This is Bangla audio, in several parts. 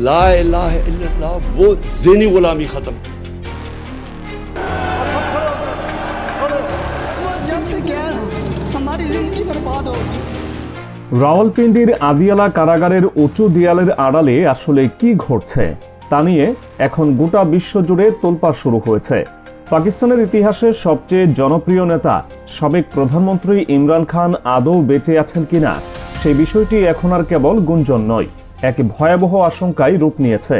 ला इलाहा इल्लल्लाह वो ज़ेनी गुलामी ख़त्म वो जब से गया ना हमारी जिंदगी बर्बाद होगी রাওয়ালপিন্ডির আদিয়ালা কারাগারের উঁচু দেয়ালের আড়ালে আসলে কি ঘটছে তা নিয়ে এখন গোটা বিশ্ব জুড়ে তোলপাড় শুরু হয়েছে পাকিস্তানের ইতিহাসে সবচেয়ে জনপ্রিয় নেতা সাবেক প্রধানমন্ত্রী ইমরান খান আদৌ বেঁচে আছেন কিনা সেই বিষয়টি এখন আর কেবল গুঞ্জন নয় এক ভয়াবহ আশঙ্কায় রূপ নিয়েছে।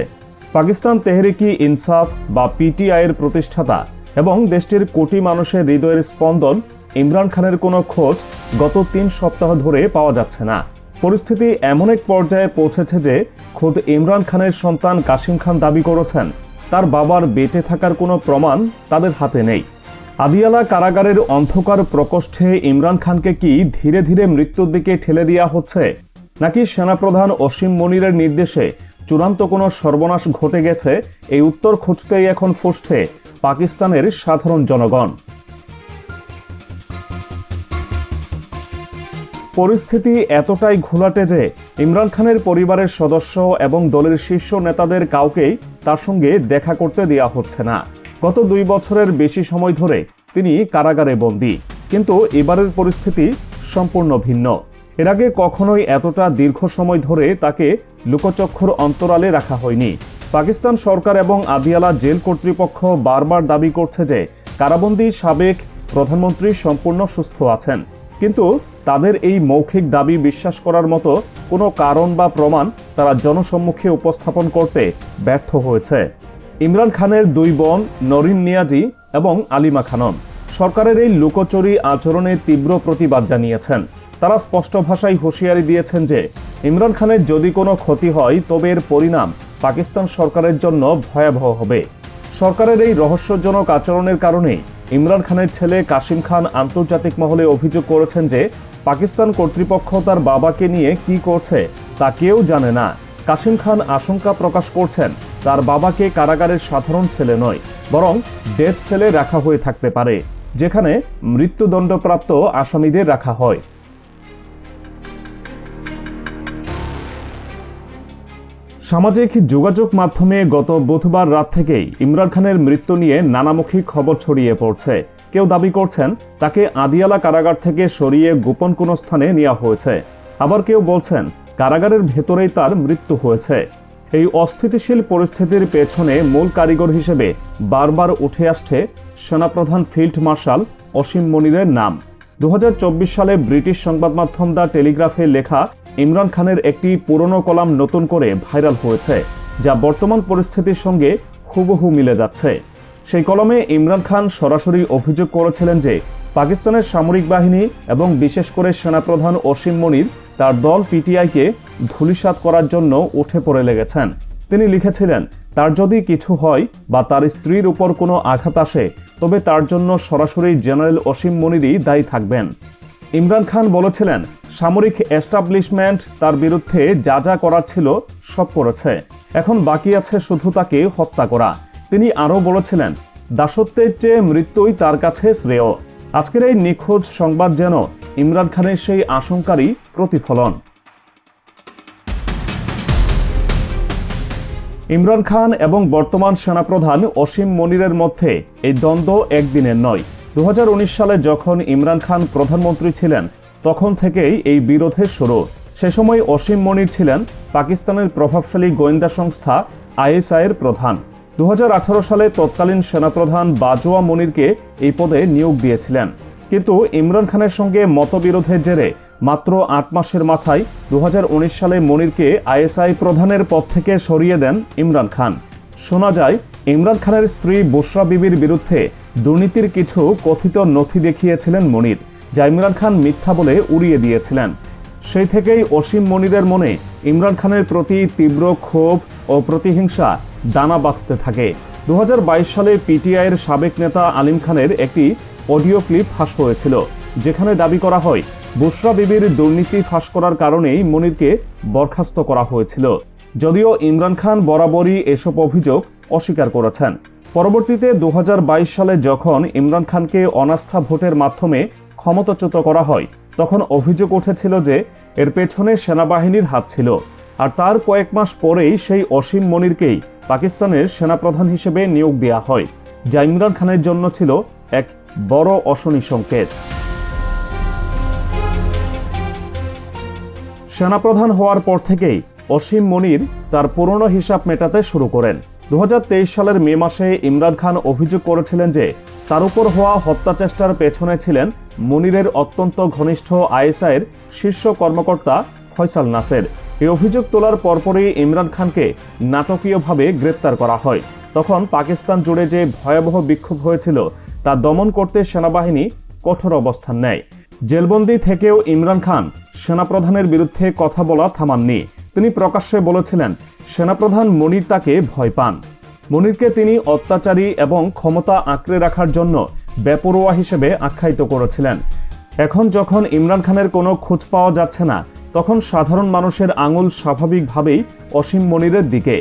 পাকিস্তান তেহরিকি ইনসাফ বা পিটিআইয়ের প্রতিষ্ঠাতা এবং দেশটির কোটি মানুষের হৃদয়ের স্পন্দন ইমরান খানের কোনো খোঁজ গত তিন সপ্তাহ ধরে পাওয়া যাচ্ছে না। পরিস্থিতি এমন এক পর্যায়ে পৌঁছেছে যে খোদ ইমরান খানের সন্তান কাশিম খান দাবি করেছেন, তার বাবার বেঁচে থাকার কোনো প্রমাণ তাদের হাতে নেই। আদিয়ালা কারাগারের অন্ধকার প্রকোষ্ঠে ইমরান খানকে কি ধীরে ধীরে মৃত্যুর দিকে ঠেলে দেওয়া হচ্ছে নাকি সেনাপ্রধান অসীম মনিরের নির্দেশে চূড়ান্ত কোনো সর্বনাশ ঘটে গেছে? এই উত্তর খুঁজতেই এখন ফুসছে পাকিস্তানের সাধারণ জনগণ। পরিস্থিতি এতটাই ঘোলাটে যে ইমরান খানের পরিবারের সদস্য এবং দলের শীর্ষ নেতাদের কাউকেই তার সঙ্গে দেখা করতে দেওয়া হচ্ছে না। গত দুই বছরের বেশি সময় ধরে তিনি কারাগারে বন্দী। কিন্তু এবারের পরিস্থিতি সম্পূর্ণ ভিন্ন। এর আগে কখনোই এতটা দীর্ঘ সময় ধরে তাকে লুকচক্ষুর অন্তরালে রাখা হয়নি। পাকিস্তান সরকার এবং আদিয়ালা জেল কর্তৃপক্ষ বারবার দাবি করছে যে কারাবন্দী সাবেক প্রধানমন্ত্রী সম্পূর্ণ সুস্থ আছেন। কিন্তু তাদের এই মৌখিক দাবি বিশ্বাস করার মতো কোনো কারণ বা প্রমাণ তারা জনসম্মুখে উপস্থাপন করতে ব্যর্থ হয়েছে। ইমরান খানের দুই বোন নরিন নিয়াজি এবং আলিমা খানম সরকারের এই লুকোচুরি আচরণে তীব্র প্রতিবাদ জানিয়েছেন। তারা স্পষ্ট ভাষায় হুঁশিয়ারি দিয়েছেন যে, ইমরান খানের যদি কোনো ক্ষতি হয়, তবে এর পরিণাম পাকিস্তান সরকারের জন্য ভয়াবহ হবে। সরকারের এই রহস্যজনক আচরণের কারণে ইমরান খানের ছেলে কাশিম খান আন্তর্জাতিক মহলে অভিযোগ করেছেন যে, পাকিস্তান কর্তৃপক্ষ তার বাবাকে নিয়ে কি করছে তা কেউ জানে না। কাশিম খান আশঙ্কা প্রকাশ করছেন, তার বাবাকে কারাগারের সাধারণ ছেলে নয়, বরং ডেথ সেলে রাখা হয়ে থাকতে পারে, যেখানে মৃত্যুদণ্ডপ্রাপ্ত আসামিদের রাখা হয়। সামাজিক যোগাযোগ মাধ্যমে গত বুধবার রাত থেকেই ইমরান খানের মৃত্যু নিয়ে নানামুখী খবর ছড়িয়ে পড়ছে। কেউ দাবি করছেন, তাকে আদিয়ালা কারাগার থেকে সরিয়ে গোপন কোনো স্থানে নেওয়া হয়েছে। আবার কেউ বলছেন, কারাগারের ভেতরেই তার মৃত্যু হয়েছে। এই অস্থিতিশীল পরিস্থিতির পেছনে মূল কারিগর হিসেবে বারবার উঠে আসছে সেনাপ্রধান ফিল্ড মার্শাল অসীম মনিরের নাম। দু হাজার চব্বিশ সালে ব্রিটিশ সংবাদ মাধ্যম দ্য টেলিগ্রাফে লেখা ইমরান খানের একটি পুরনো কলাম নতুন করে ভাইরাল হয়েছে, যা বর্তমান পরিস্থিতির সঙ্গে হুবহু মিলে যাচ্ছে। সেই কলমে ইমরান খান সরাসরি অভিযোগ করেছিলেন যে পাকিস্তানের সামরিক বাহিনী এবং বিশেষ করে সেনাপ্রধান অসীম মনির তার দল পিটিআইকে ধূলিসাৎ করার জন্য উঠে পড়ে লেগেছেন। তিনি লিখেছিলেন, তার যদি কিছু হয় বা তার স্ত্রীর উপর কোনো আঘাত আসে, তবে তার জন্য সরাসরি জেনারেল অসীম মনিরই দায়ী থাকবেন। ইমরান খান বলেছিলেন, সামরিক এস্টাবলিশমেন্ট তার বিরুদ্ধে যা যা করার ছিল সব করেছে। এখন বাকি আছে শুধু তাকে হত্যা করা। তিনি আরও বলেছিলেন, দাসত্বের চেয়ে মৃত্যুই তার কাছে শ্রেয়। আজকের এই নিখোঁজ সংবাদ যেন ইমরান খানের সেই আশঙ্কারই প্রতিফলন। ইমরান খান এবং বর্তমান সেনাপ্রধান অসীম মনিরের মধ্যে এই দ্বন্দ্ব একদিনের নয়। উনিশ সালে যখন ইমরান খান প্রধানমন্ত্রী ছিলেন, তখন থেকেই এই বিরোধের শুরু। সে সময় অসীম মনির ছিলেন পাকিস্তানের প্রভাবশালী গোয়েন্দা সংস্থা আইএসআইয়ের প্রধান। দু হাজার আঠারো সালে তৎকালীন সেনাপ্রধান বাজোয়া মনিরকে এই পদে নিয়োগ দিয়েছিলেন। কিন্তু ইমরান খানের সঙ্গে মতবিরোধের জেরে মাত্র আট মাসের মাথায় দু হাজার উনিশ সালে মনিরকে আইএসআই প্রধানের পদ থেকে সরিয়ে দেন ইমরান খান। শোনা যায়, ইমরান খানের স্ত্রী বুশরা বিবির বিরুদ্ধে দুর্নীতির কিছু কথিত নথি দেখিয়েছিলেন মনির, যা ইমরান খান মিথ্যা বলে উড়িয়ে দিয়েছিলেন। সেই থেকেই অসীম মনিরের মনে ইমরান খানের প্রতি তীব্র ক্ষোভ ও প্রতিহিংসা দানা বাঁধতে থাকে। দু হাজার বাইশ সালে পিটিআইয়ের সাবেক নেতা আলিম খানের একটি অডিও ক্লিপ ফাঁস হয়েছিল, যেখানে দাবি করা হয়, বুশরা বিবির দুর্নীতি ফাঁস করার কারণেই মনিরকে বরখাস্ত করা হয়েছিল। যদিও ইমরান খান বরাবরই এসব অভিযোগ অস্বীকার করেছেন। পরবর্তীতে দু হাজার বাইশ সালে যখন ইমরান খানকে অনাস্থা ভোটের মাধ্যমে ক্ষমতাচ্যুত করা হয়, তখন অভিযোগ উঠেছিল যে এর পেছনে সেনাবাহিনীর হাত ছিল। আর তার কয়েক মাস পরেই সেই অসীম মনিরকেই পাকিস্তানের সেনাপ্রধান হিসেবে নিয়োগ দেওয়া হয়, যা ইমরান খানের জন্য ছিল এক বড় অশনি সংকেত। সেনাপ্রধান হওয়ার পর থেকেই অসীম মনির তার পুরনো হিসাব মেটাতে শুরু করেন। দু হাজার তেইশ সালের মে মাসে ইমরান খান অভিযোগ করেছিলেন যে, তার উপর হওয়া হত্যা চেষ্টার পেছনে ছিলেন মনিরের অত্যন্ত ঘনিষ্ঠ আইএসআইয়ের শীর্ষ কর্মকর্তা ফয়সাল নাসের। এই অভিযোগ তোলার পরপরই ইমরান খানকে নাটকীয়ভাবে গ্রেপ্তার করা হয়। তখন পাকিস্তান জুড়ে যে ভয়াবহ বিক্ষোভ হয়েছিল, তা দমন করতে সেনাবাহিনী কঠোর অবস্থান নেয়। জেলবন্দি থেকেও ইমরান খান সেনাপ্রধানের বিরুদ্ধে কথা বলা থামাননি। তিনি প্রকাশ্যে বলেছিলেন, সেনাপ্রধান মনির তাকে ভয় পান। মনিরকে তিনি অত্যাচারী এবং ক্ষমতা আঁকড়ে রাখার জন্য বেপরোয়া হিসেবে আখ্যায়িত করেছিলেন। এখন যখন ইমরান খানের কোনো খোঁজ পাওয়া যাচ্ছে না, তখন সাধারণ মানুষের আঙুল স্বাভাবিকভাবেই অসীম মনিরের দিকে।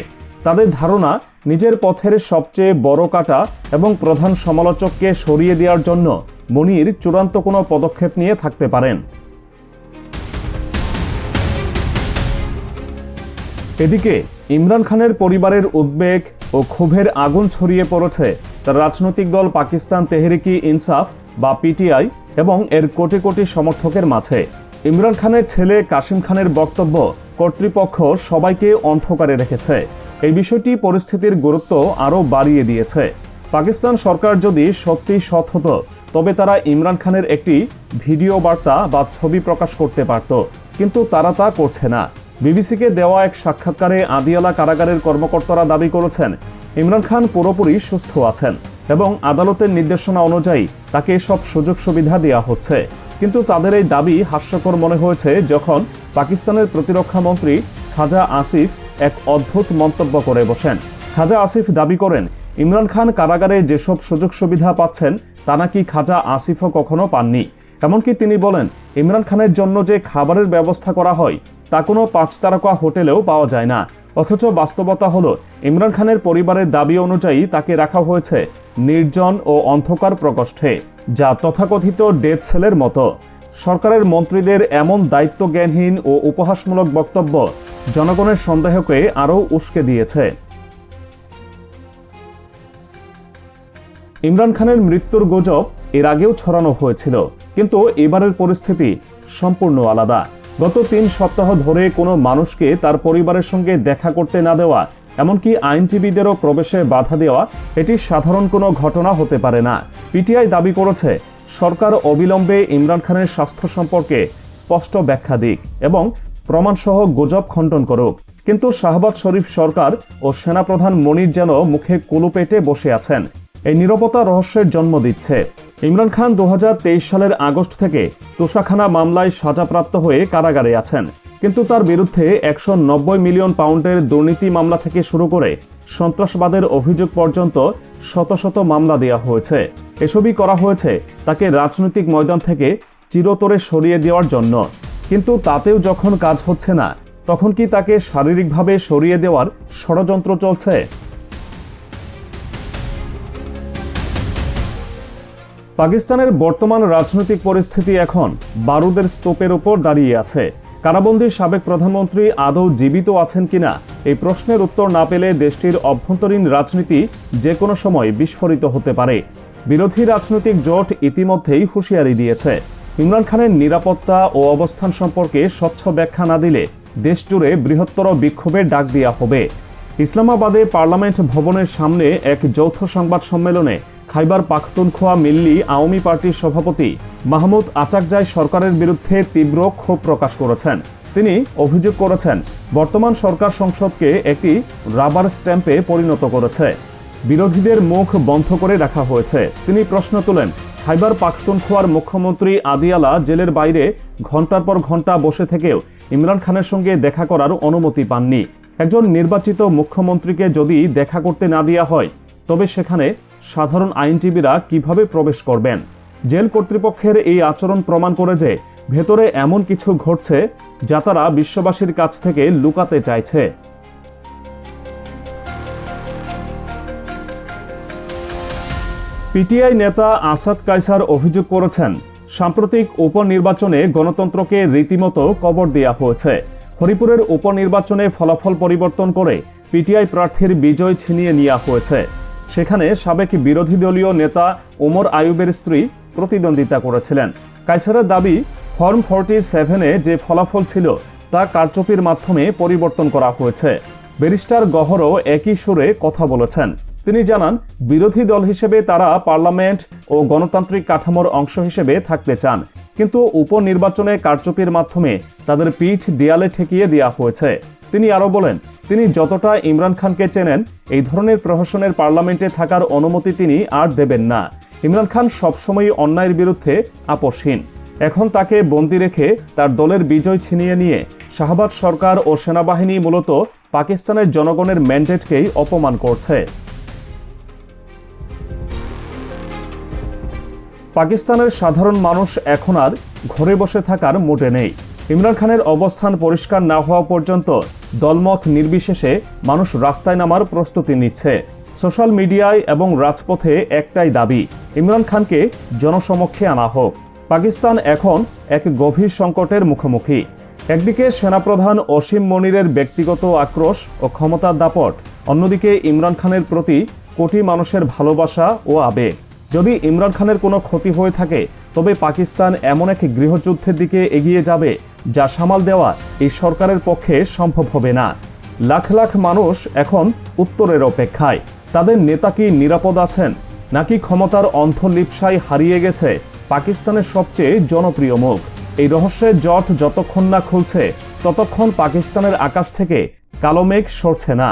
তাদের ধারণা, নিজের পথের সবচেয়ে বড় কাটা এবং প্রধান সমালোচককে সরিয়ে দেওয়ার জন্য মনির চূড়ান্ত কোনো পদক্ষেপ নিয়ে থাকতে পারেন। এদিকে, ইমরান খানের পরিবারের উদ্বেগ ও ক্ষোভের আগুন ছড়িয়ে পড়েছে তার রাজনৈতিক দল পাকিস্তান তেহরিকি ইনসাফ বা পিটিআই এবং এর কোটি কোটি সমর্থকের মাঝে। ইমরান খানের ছেলে কাশিম খানের বক্তব্য কর্তৃপক্ষ সবাইকে অন্ধকারে রেখেছে। এই বিষয়টি পরিস্থিতির গুরুত্ব আরও বাড়িয়ে দিয়েছে। পাকিস্তান সরকার যদি সত্যি সৎ হতো, তবে তারা ইমরান খানের একটি ভিডিও বার্তা বা ছবি প্রকাশ করতে পারত, কিন্তু তারা তা করছে না। বিবিসিকে দেওয়া এক সাক্ষাৎকারে আদিয়ালা কারাগারের কর্মকর্তারা দাবি করেছেন, ইমরান খান পুরোপুরি সুস্থ আছেন এবং আদালতের নির্দেশনা অনুযায়ী তাকে সব সুযোগ সুবিধা দেওয়া হচ্ছে। কিন্তু তাদের এই দাবি হাস্যকর মনে হয়েছে যখন পাকিস্তানের প্রতিরক্ষা মন্ত্রী খাজা আসিফ এক অদ্ভুত মন্তব্য করে বসেন। খাজা আসিফ দাবি করেন, ইমরান খান কারাগারে যেসব সুযোগ সুবিধা পাচ্ছেন তা নাকি খাজা আসিফও কখনো পাননি। এমনকি তিনি বলেন, ইমরান খানের জন্য যে খাবারের ব্যবস্থা করা হয় তা কোনো পাঁচ তারকা হোটেলেও পাওয়া যায় না। অথচ বাস্তবতা হলো, ইমরান খানের পরিবারের দাবি অনুযায়ী তাকে রাখা হয়েছে নির্জন ও অন্ধকার প্রকোষ্ঠে, যা তথাকথিত ডেথ সেলের মতো। সরকারের মন্ত্রীদের এমন দায়িত্বজ্ঞানহীন ও উপহাসমূলক বক্তব্য জনগণের সন্দেহকে আরও উস্কে দিয়েছে। ইমরান খানের মৃত্যুর গুজব এর আগেও ছড়ানো হয়েছিল, কিন্তু এবারের পরিস্থিতি সম্পূর্ণ আলাদা। গত তিন সপ্তাহ ধরে কোনো মানুষকে তার পরিবারের সঙ্গে দেখা করতে না দেওয়া, এমনকি আইনজীবীদেরও প্রবেশে বাধা দেওয়া, এটি সাধারণ কোনো ঘটনা হতে পারে না। পিটিআই দাবি করেছে, সরকার অবিলম্বে ইমরান খানের স্বাস্থ্য সম্পর্কে স্পষ্ট ব্যাখ্যা দিক এবং প্রমাণসহ গুজব খণ্ডন করুক। কিন্তু শাহবাজ শরীফ সরকার ও সেনাপ্রধান মনির যেন মুখে কুলুপেটে বসে আছেন, এই নিরাপত্তা রহস্যের জন্ম দিচ্ছে। ইমরান খান দু হাজার তেইশ সালের আগস্ট থেকে তোষাখানা মামলায় সাজাপ্রাপ্ত হয়ে কারাগারে আছেন। কিন্তু তার বিরুদ্ধে একশো নব্বই মিলিয়ন পাউন্ডের দুর্নীতি মামলা থেকে শুরু করে সন্ত্রাসবাদের অভিযোগ পর্যন্ত শত শত মামলা দেওয়া হয়েছে। এসবই করা হয়েছে তাকে রাজনৈতিক ময়দান থেকে চিরতরে সরিয়ে দেওয়ার জন্য। কিন্তু তাতেও যখন কাজ হচ্ছে না, তখন কি তাকে শারীরিকভাবে সরিয়ে দেওয়ার ষড়যন্ত্র চলছে? পাকিস্তানের বর্তমান রাজনৈতিক পরিস্থিতি এখন বারুদের স্তূপের উপর দাঁড়িয়ে আছে। কারাবন্দী সাবেক প্রধানমন্ত্রী আদৌ জীবিত আছেন কিনা, এই প্রশ্নের উত্তর না পেলে দেশটির অভ্যন্তরীণ রাজনীতি যে কোনো সময় বিস্ফোরিত হতে পারে। বিরোধী রাজনৈতিক জোট ইতিমধ্যেই হুঁশিয়ারি দিয়েছে। ইমরান খানের নিরাপত্তা ও অবস্থান সম্পর্কে স্বচ্ছ ব্যাখ্যা না দিলে দেশজুড়ে বৃহত্তর বিক্ষোভের ডাক দেওয়া হবে। ইসলামাবাদে পার্লামেন্ট ভবনের সামনে এক যৌথ সংবাদ সম্মেলনে খাইবার পাখতুনখোয়া মিল্লি আওয়ামী পার্টির সভাপতি মাহমুদ আচাকজাই সরকারের বিরুদ্ধে তীব্র ক্ষোভ প্রকাশ করেছেন। তিনি অভিযোগ করেছেন, বর্তমান সরকার সংসদকে একটি রাবার স্ট্যাম্পে পরিণত করেছে। বিরোধীদের মুখ বন্ধ করে রাখা হয়েছে। তিনি প্রশ্ন তোলেন, খাইবার পাখতুনখোয়ার মুখ্যমন্ত্রী আদিয়ালা জেলের বাইরে ঘণ্টার পর ঘণ্টা বসে থেকেও ইমরান খানের সঙ্গে দেখা করার অনুমতি পাননি। একজন নির্বাচিত মুখ্যমন্ত্রীকে যদি দেখা করতে না দেওয়া হয়, তবে সেখানে সাধারণ আইনজীবীরা কীভাবে প্রবেশ করবেন? জেল কর্তৃপক্ষের এই আচরণ প্রমাণ করে যে ভেতরে এমন কিছু ঘটছে যা তারা বিশ্ববাসীর কাছ থেকে লুকাতে চাইছে। পিটিআই নেতা আসাদ কাইসার অভিযোগ করেছেন, সাম্প্রতিক উপনির্বাচনে গণতন্ত্রকে রীতিমতো কবর দেওয়া হয়েছে। হরিপুরের উপনির্বাচনে ফলাফল পরিবর্তন করে পিটিআই প্রার্থীর বিজয় ছিনিয়ে নেওয়া হয়েছে। সেখানে সাবেক বিরোধী দলীয় নেতা ওমর আয়ুবের স্ত্রী প্রতিদ্বন্দ্বিতা করেছিলেন। কাইসারের দাবি, ফর্ম ফর্টি সেভেনে যে ফলাফল ছিল তা কারচুপির মাধ্যমে পরিবর্তন করা হয়েছে। ব্যারিস্টার গহরও একই সুরে কথা বলেছেন। তিনি জানান, বিরোধী দল হিসেবে তারা পার্লামেন্ট ও গণতান্ত্রিক কাঠামোর অংশ হিসেবে থাকতে চান, কিন্তু উপনির্বাচনে কারচুপির মাধ্যমে তাদের পিঠ দেয়ালে ঠেকিয়ে দেওয়া হয়েছে। তিনি আরও বলেন, তিনি যতটা ইমরান খানকে চেনেন, এই ধরনের প্রহসনের পার্লামেন্টে থাকার অনুমতি তিনি আর দেবেন না। ইমরান খান সবসময় অন্যায়ের বিরুদ্ধে আপোষহীন। এখন তাকে বন্দি রেখে তার দলের বিজয় ছিনিয়ে নিয়ে শাহবাজ সরকার ও সেনাবাহিনী মূলত পাকিস্তানের জনগণের ম্যান্ডেটকেই অপমান করছে। পাকিস্তানের সাধারণ মানুষ এখন আর ঘরে বসে থাকার মোটে নেই। ইমরান খানের অবস্থান পরিষ্কার না হওয়া পর্যন্ত দলমত নির্বিশেষে মানুষ রাস্তায় নামার প্রস্তুতি নিচ্ছে। সোশ্যাল মিডিয়ায় এবং রাজপথে একটাই দাবি, ইমরান খানকে জনসমক্ষে আনা হোক। পাকিস্তান এখন এক গভীর সংকটের মুখোমুখি। একদিকে সেনাপ্রধান অসীম মনিরের ব্যক্তিগত আক্রোশ ও ক্ষমতার দাপট, অন্যদিকে ইমরান খানের প্রতি কোটি মানুষের ভালোবাসা ও আবেগ। যদি ইমরান খানের কোনো ক্ষতি হয়ে থাকে, তবে পাকিস্তান এমন এক গৃহযুদ্ধের দিকে এগিয়ে যাবে যা সামাল দেওয়া এই সরকারের পক্ষে সম্ভব হবে না। লাখ লাখ মানুষ এখন উত্তরের অপেক্ষায়। তাদের নেতা কি নিরাপদ আছেন? নাকি ক্ষমতার অন্ধলিপসায় হারিয়ে গেছে পাকিস্তানের সবচেয়ে জনপ্রিয় মুখ? এই রহস্যের জট যতক্ষণ না খুলছে, ততক্ষণ পাকিস্তানের আকাশ থেকে কালো মেঘ সরছে না।